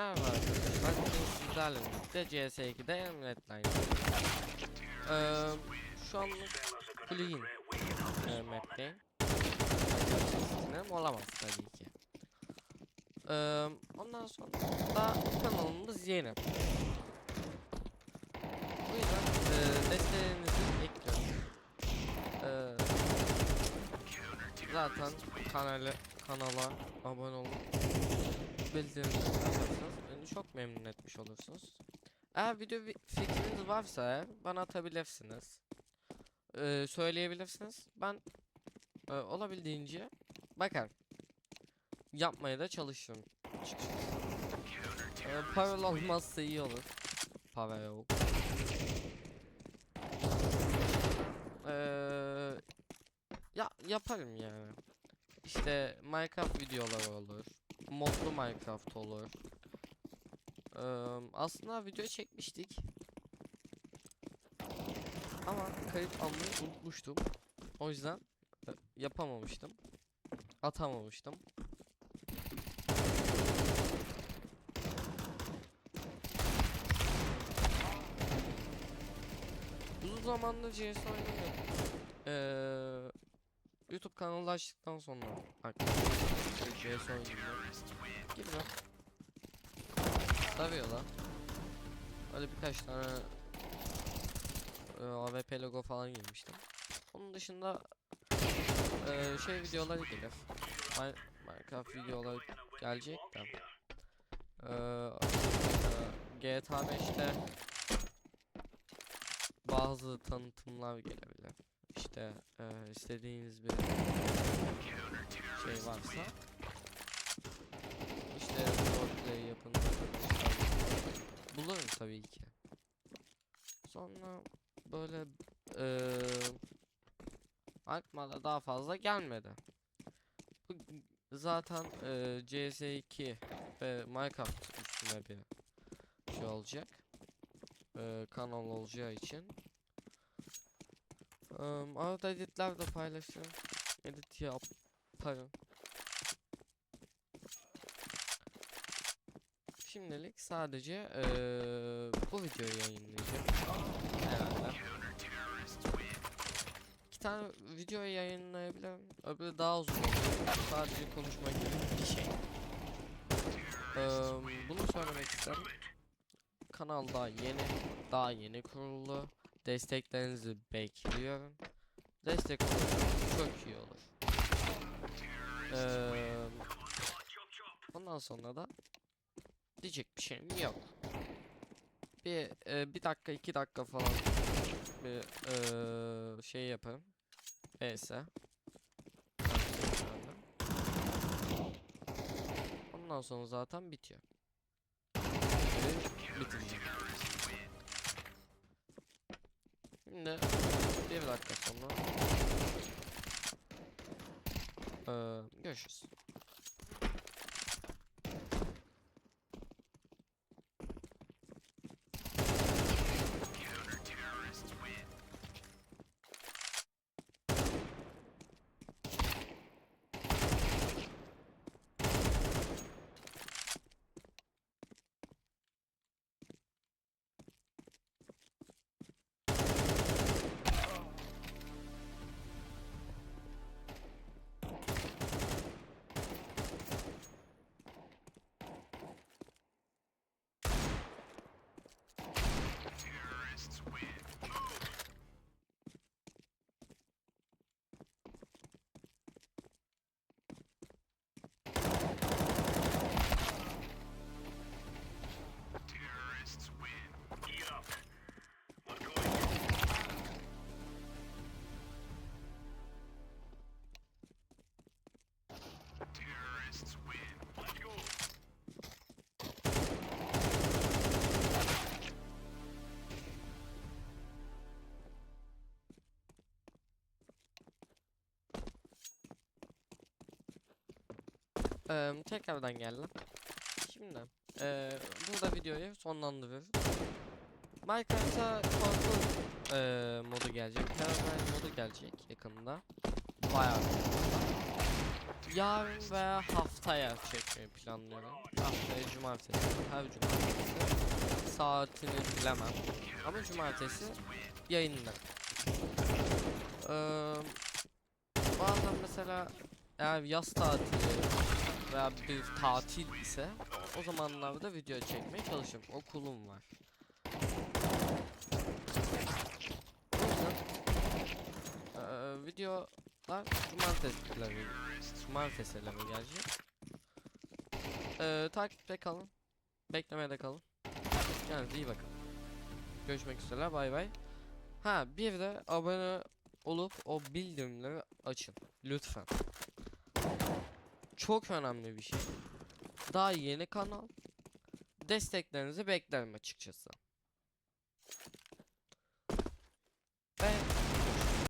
Merhaba arkadaşlar. Bugün sizlerle birlikte CS2'de Emretline. Ee, şu anlık plugin e, map'teyim. Olamaz tabii ki. Ee, ondan sonra da kanalımız yeni. Bu yüzden e, desteğinizi bekliyorum. Ee, zaten kanala kanala abone olun bildirimleri açarsanız beni çok memnun etmiş olursunuz. Eğer video vi- fikriniz varsa bana atabilirsiniz. Ee, söyleyebilirsiniz. Ben e, olabildiğince bakarım. Yapmaya da çalışırım. Ee, para olmazsa iyi olur. Para yok. Ee, ya yaparım yani. İşte Minecraft videoları olur modlu Minecraft olur. Eee, aslında video çekmiştik. Ama kayıt almayı unutmuştum. O yüzden e, yapamamıştım. Atamamıştım. Uzun zamandır CS oynamıyordum. Eee YouTube kanalı açtıktan sonra arkadaşlar CS oynuyorum. Girme. Sarıyor lan. Öyle birkaç tane e, AWP logo falan girmiştim. Onun dışında e, şey videoları gelir. Mi- Minecraft videoları gelecek de. E, e, GTA 5'te bazı tanıtımlar gelebilir. İşte e, istediğiniz bir şey varsa işte roleplay yapın. Bulurum tabii ki. Sonra böyle eee aklıma da daha fazla gelmedi. Bu zaten eee CS2 ve Minecraft üstüne bir şey olacak. Eee kanal olacağı için. Eee arada editler de paylaşırım. Edit yaparım. Şimdilik sadece eee, bu videoyu yayınlayacağım. Herhalde. İki tane video yayınlayabilirim. Öbürü daha uzun. Sadece konuşma gibi bir şey. Eee, bunu söylemek isterim. Kanal daha yeni, daha yeni kuruldu. Desteklerinizi bekliyorum. Destek çok iyi olur. Eee, ondan sonra da diyecek bir şeyim yok. Bir e, bir dakika iki dakika falan bir e, şey yaparım. VS. Ondan sonra zaten bitiyor. Ve Şimdi bir dakika sonra e, görüşürüz. Eee tekrardan geldim. Şimdi eee burada videoyu sonlandırıyoruz. Minecraft'a korku eee modu gelecek. Terrorine modu gelecek yakında. Bayağı yarın veya haftaya çekmeyi planlıyorum. Haftaya cumartesi, her cumartesi. Saatini bilemem. Ama cumartesi yayında. Eee bazen mesela eğer yaz tatili veya bir tatil ise o zamanlarda video çekmeye çalışırım. Okulum var. O yüzden eee, videolar cumartesileri cumartesileri gelecek. Eee takipte kalın. Beklemede kalın. Kendinize iyi bakın. Görüşmek üzere bay bay. Ha bir de abone olup o bildirimleri açın. Lütfen. Çok önemli bir şey. Daha yeni kanal. Desteklerinizi beklerim açıkçası.